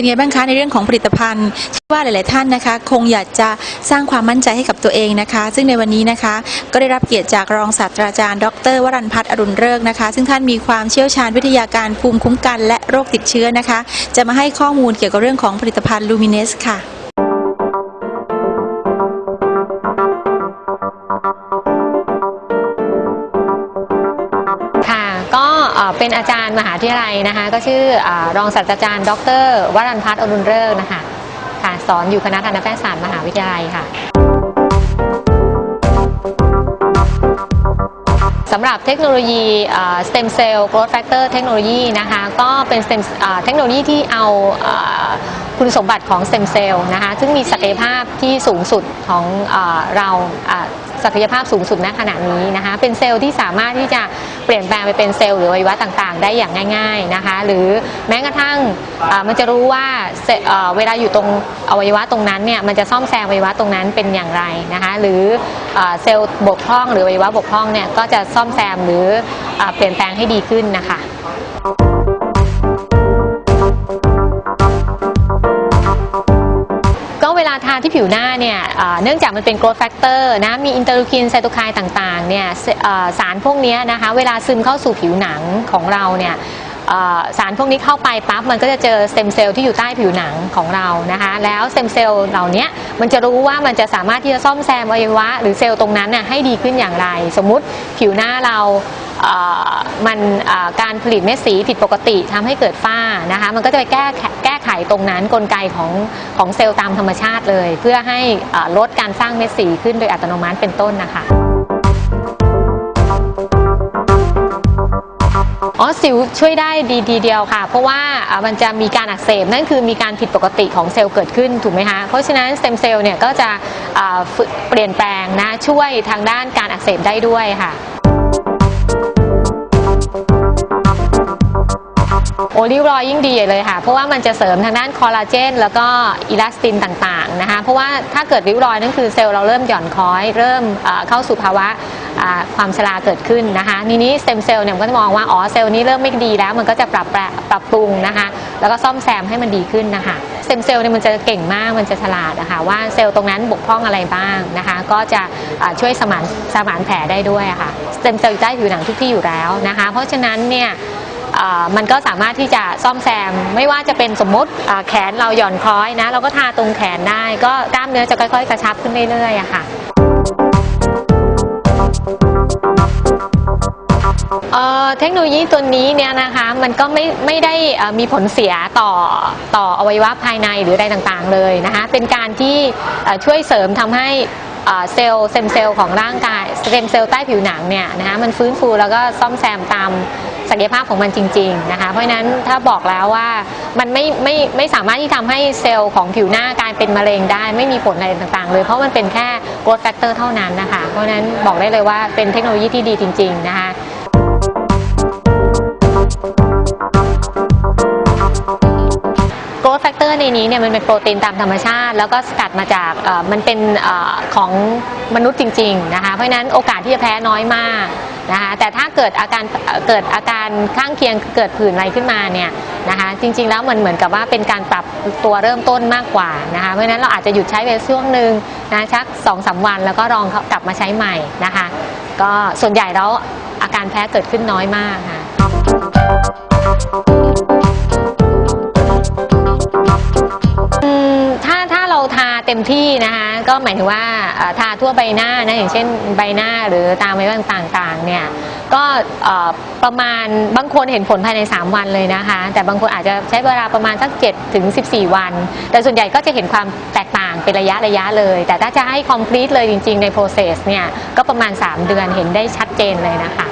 เป็นไงบ้างคะในเรื่องของผลิตภัณฑ์เชื่อว่าหลาย ๆ ท่านนะคะ คงอยากจะสร้างความมั่นใจให้กับตัวเองนะคะ ซึ่งในวันนี้นะคะ ก็ได้รับเกียรติจากรองศาสตราจารย์ ดร วรันพัฒน์อรุณเริกนะคะ ซึ่งท่านมีความเชี่ยวชาญวิทยาการภูมิคุ้มกัน และโรคติดเชื้อนะคะ จะมาให้ข้อมูลเกี่ยวกับเรื่องของผลิตภัณฑ์ลูมิเนสค่ะ เป็นอาจารย์มหาวิทยาลัยนะคะ ก็ชื่ออรองศาสตราจารย์ ดรวรันพัฒน์อรุณเริกนะคะค่ะสอนอยู่คณะทันตแพทยศาสตร์มหาวิทยาลัยค่ะสำหรับเทคโนโลยี stem cell growth factor เทคโนโลยีนะคะ ก็เป็นเทคโนโลยีที่เอาอา คุณสมบัติของ stem cell นะคะซึ่งมีศักยภาพที่สูงสุดของอเราศักยภาพสูงสุดณขณะนี้นะคะเป็นเซลล์ที่สามารถที่จะเปลี่ยนแปลงไปเป็นเซลล์หรืออวัยวะต่างๆ ได้อย่างง่ายๆนะคะหรือแม้กระทั่งมันจะรู้ว่าเเวลาอยู่ตรงอวัยวะตรงนั้นเนี่ยมันจะซ่อมแซมอวัยวะตรงนั้นเป็นอย่างไรนะคะหรืออเซลล์บกพร่อง หรืออวัยวะบกพร่องเนี่ยก็จะซ่อมแซมหรืออเปลี่ยนแปลงให้ดีขึ้นนะคะ เวลาทาที่ผิวหน้าเนี่ยเนื่องจากมันเป็น growth factor นะมีอินเตอร์ลูคินไซโตไคน์ต่างๆเนี่ยสารพวกนี้นะคะเวลาซึมเข้าสู่ผิวหนังของเราเนี่ยสารพวกนี้เข้าไปปั๊บมันก็จะเจอสเต็มเซลล์ที่อยู่ใต้ผิวหนังของเรานะคะแล้วสเต็มเซลล์เหล่านี้มันจะรู้ว่ามันจะสามารถที่จะซ่อมแซมอวัยวะ หรือเซลล์ตรงนั้นน่ะให้ดีขึ้นอย่างไร สมมุติผิวหน้าเรา มันการผลิตเม็ดสีผิดปกติทำให้เกิดฝ้านะคะ มันก็จะไปแก้ไขแก้ไขตรงนั้นกลไกของของเซลล์ตามธรรมชาติเลย เพื่อให้ลดการสร้างเม็ดสีขึ้นโดยอัตโนมัติเป็นต้นนะคะอ๋อสิวช่วยได้ดีทีเดียวค่ะ เพราะว่ามันจะมีการอักเสบนั่นคือมีการผิดปกติของเซลล์เกิดขึ้นถูกไหมคะเพราะฉะนั้นสเต็มเซลล์เนี่ยก็จะเปลี่ยนแปลงนะช่วยทางด้านการอักเสบได้ด้วยค่ะ โอริ้วรอยยิ่งดีเลยค่ะ เพราะว่ามันจะเสริมทางด้านคอลลาเจน แล้วก็อิลาสตินต่างๆนะคะ เพราะว่าถ้าเกิดริ้วรอยนั่นคือเซลล์เราเริ่มหย่อนคล้อย เริ่มเข้าสู่ภาวะความชราเกิดขึ้นนะคะทีนี้สเต็มเซลล์เนี่ยก็จะมองว่า อ๋อ เซลล์นี้เริ่มไม่ดีแล้ว มันก็จะปรับปรับปรุงนะคะ แล้วก็ซ่อมแซมให้มันดีขึ้นนะคะสเต็มเซลล์เนี่ยมันจะเก่งมาก มันจะฉลาดนะคะว่าเซลล์ตรงนั้นบกพร่องอะไรบ้างนะคะ ก็จะช่วยสมานสมานแผลได้ด้วยะค่ะ สเต็มเซลล์อยู่ใต้ผิวหนังทุกที่อยู่แล้วนะคะ เพราะฉะนั้นเนี่ย มันก็สามารถที่จะซ่อมแซม ไม่ว่าจะเป็นสมมติแขนเราหย่อนคล้อยนะ เราก็ทาตรงแขนได้ ก็กล้ามเนื้อจะค่อย ๆ กระชับขึ้นเรื่อยๆอะค่ะเทคโนโลยีตัวนี้เนี่ยนะคะมันก็ไม่ไม่ได้มีผลเสียต่อต่ออวัยวะภายในหรืออะไรต่างๆเลยนะคะเป็นการที่ช่วยเสริมทำให้เซลล์เซมเซลล์ของร่างกายเซมเซลล์ใต้ผิวหนังเนี่ยนะคะมันฟื้นฟูแล้วก็ซ่อมแซมตาม ศักยภาพของมันจริงๆนะคะเพราะฉะนั้นถ้าบอกแล้วว่ามันไม่ไม่ไม่สามารถที่ทำให้เซลล์ของผิวหน้ากลายเป็นมะเร็งได้ ไม่มีผลอะไรต่างๆ เลย เพราะมันเป็นแค่ growth factor เท่านั้นนะคะเพราะฉะนั้นบอกได้เลยว่าเป็นเทคโนโลยีที่ดีจริง ๆ นะคะ growth factor ในนี้เนี่ยมันเป็นโปรตีนตามธรรมชาติ แล้วก็สกัดมาจากเอ่อมันเป็นเอ่อของมนุษย์จริงๆนะคะเพราะฉะนั้นโอกาสที่จะแพ้น้อยมาก นะคะแต่ถ้าเกิดอาการเกิดอาการข้างเคียงเกิดผื่นอะไรขึ้นมาเนี่ยนะคะจริงๆแล้วมันเหมือนกับว่าเป็นการปรับตัวเริ่มต้นมากกว่านะคะเพราะฉะนั้นเราอาจจะหยุดใช้ไปช่วงหนึ่งนะชัก2อสวัน แล้วก็ลองกลับมาใช้ใหม่นะคะก็ส่วนใหญ่แล้วอาการแพ้เกิดขึ้นน้อยมากค่ะ เต็มที่นะคะก็หมายถึงว่าทาทั่วใบหน้านะอย่างเช่นใบหน้าหรือตามไว้ต่างๆเนี่ยก็ประมาณบางคนเห็นผลภายใน 3 วันเลยนะคะ แต่บางคนอาจจะใช้เวลาประมาณสัก7ถึง14 วัน แต่ส่วนใหญ่ก็จะเห็นความแตกต่างเป็นระยะระยะเลย แต่ถ้าจะให้ complete เลยจริง ๆ ใน process เนี่ยก็ประมาณ 3 เดือนเห็นได้ชัดเจนเลยนะคะ